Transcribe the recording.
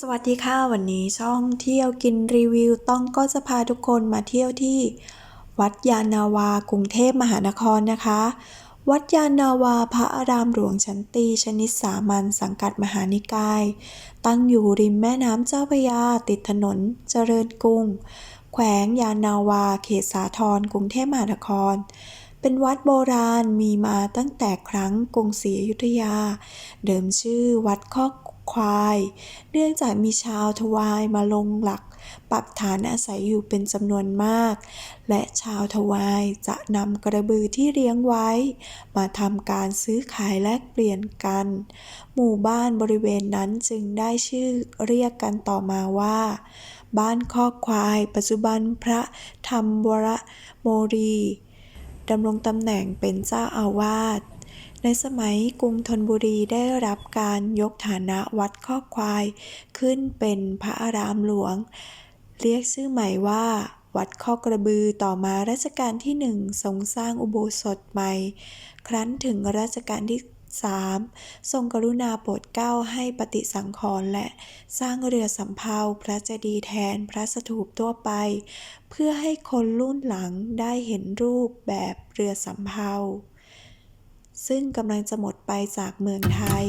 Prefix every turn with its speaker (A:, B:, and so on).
A: สวัสดีค่ะ วันนี้ช่องเที่ยวกินรีวิวต้องก็จะพาทุกคนมาเที่ยวที่ วัดยานาวากรุงเทพมหานครนะคะ วัดยานาวาพระอารามหลวงชั้นตีชนิดสามัญสังกัดมหานิกาย ตั้งอยู่ริมแม่น้ำเจ้าพระยาติดถนนเจริญกรุง แขวงยานนาวาเขตสาทรกรุงเทพมหานครเป็นวัดโบราณมีมาตั้งแต่ครั้งกรุงศรีอยุธยา เดิมชื่อวัดคอก ควาย เนื่องจากมีชาวทวายมาลงหลัก ปักฐานอาศัยอยู่เป็นจำนวนมาก และชาวทวายจะนำกระบือที่เลี้ยงไว้ มาทำการซื้อขายแลกเปลี่ยนกัน หมู่บ้านบริเวณนั้นจึงได้ชื่อเรียกกันต่อมาว่า บ้านคอกควาย ปัจจุบันพระธรรมวรโมรีดำรงตำแหน่งเป็นเจ้าอาวาส ในสมัยกรุงธนบุรีได้รับการยกฐานะวัดข้อควาย ขึ้นเป็นพระอารามหลวง เรียกชื่อใหม่ว่า วัดข้อกระบือต่อมารัชกาลที่หนึ่งทรงสร้างอุโบสถใหม่ ครั้นถึงรัชกาลที่สามทรงกรุณาโปรดเกล้าให้ปฏิสังขรณ์และสร้างเรือสำเภาพระเจดีย์แทนพระสถูปทั่วไป เพื่อให้คนรุ่นหลังได้เห็นรูปแบบเรือสำเภา ซึ่งกำลังจะหมดไปจากเมืองไทย